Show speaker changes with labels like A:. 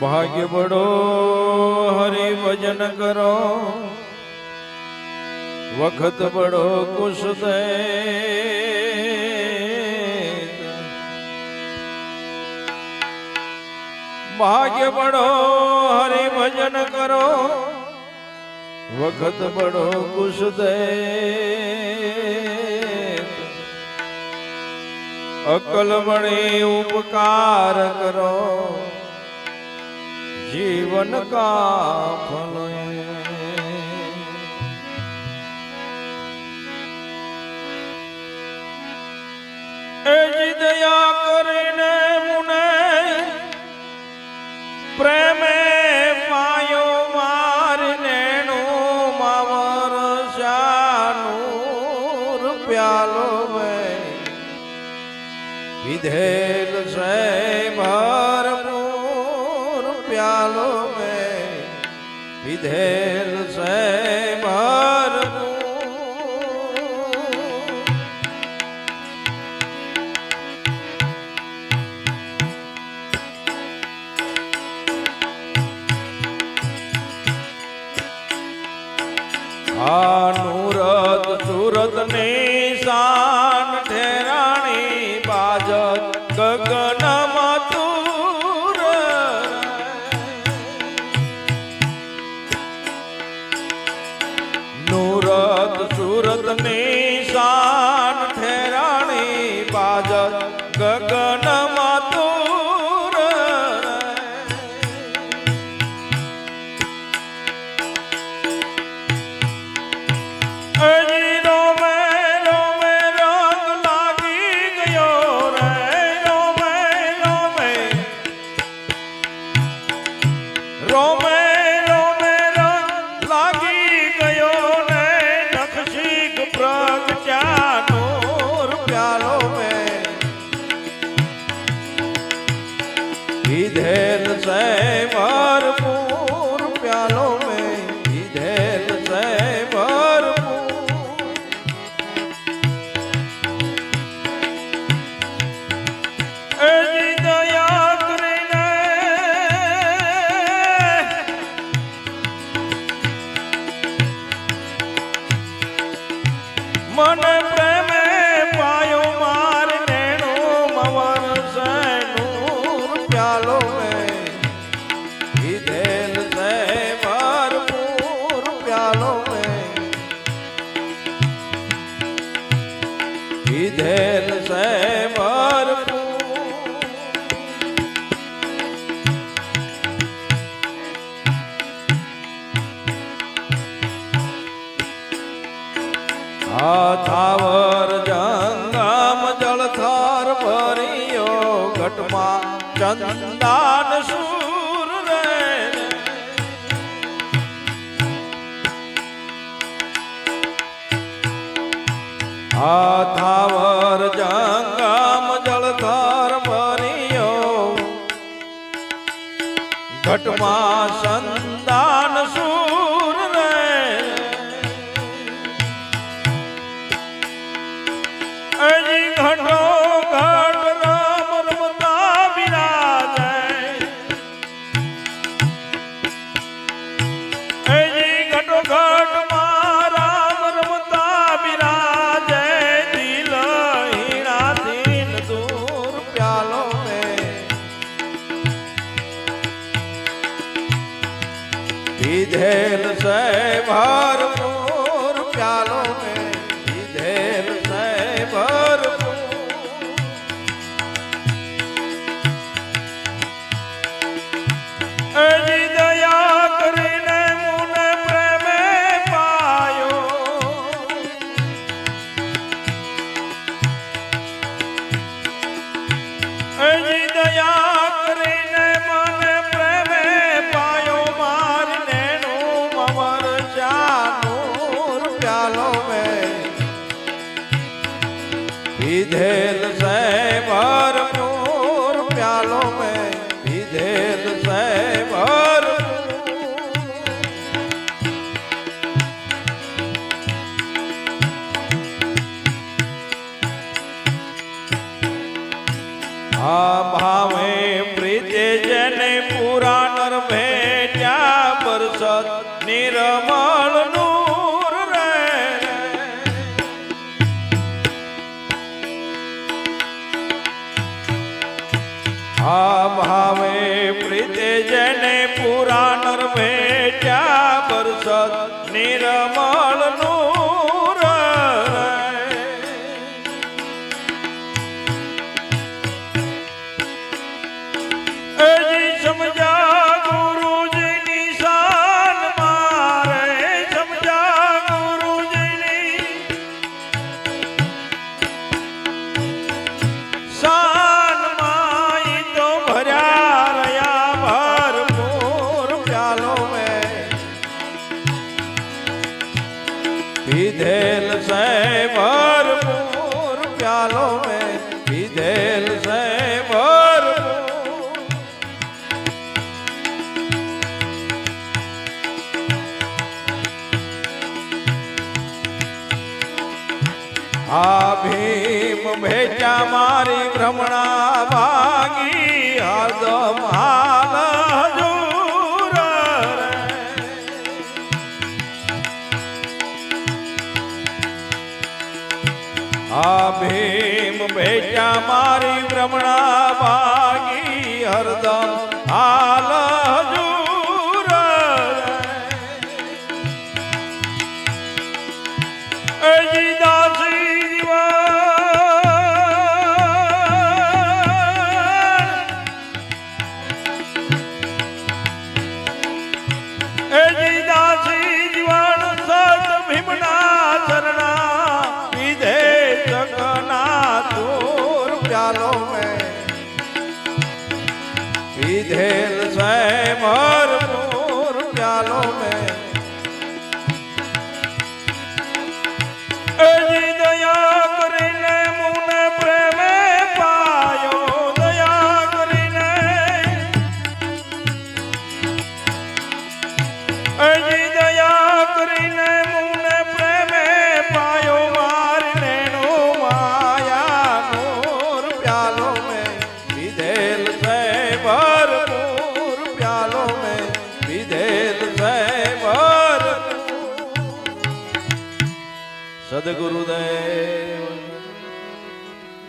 A: ભાગ્ય બડો હરિ ભજન કરો. વખત બડો કુશ દે ભાગ્ય બડો હરિ ભજન કરો. વખત બડો કુશ દે અકલ બળે ઉપકાર કરો. जीवन का फल दया कर मुने, प्रेम पायो मार नैनो मावर शानूर प्यालो में। विधेय વિધેલ છે નુરત સુરતની શાન ઠેરાણી બાજત ગગનમાં ગગનમાં તુર હજી રોમે રોમે રંગ લાગી ગયો રે, રોમે રોમે. રોમે રોમે રંગ લાગી ગયો ને નખશીક પ્રગટ્યાનો વિધેલ છે વિધેલ છે ભરપૂર થાવર જંગમ જળથાર ભર્યો ઘટમાં ચંદાન આ જંગામ જળધાર ભરિયો ઘટમાં સંદાન विधेल से भर पूर प्यालों में, विधेल से भर आ भावे प्रीति जने पुराण नर भेजा परसत निर्मल नो Ah. दिल से भर मोर प्यालो में की से भर आ भेजा मारी भ्रमणा भागी, हरदम રમણા ભાગી હરદમ. આ લીધેલ છે સદગુરુદેવ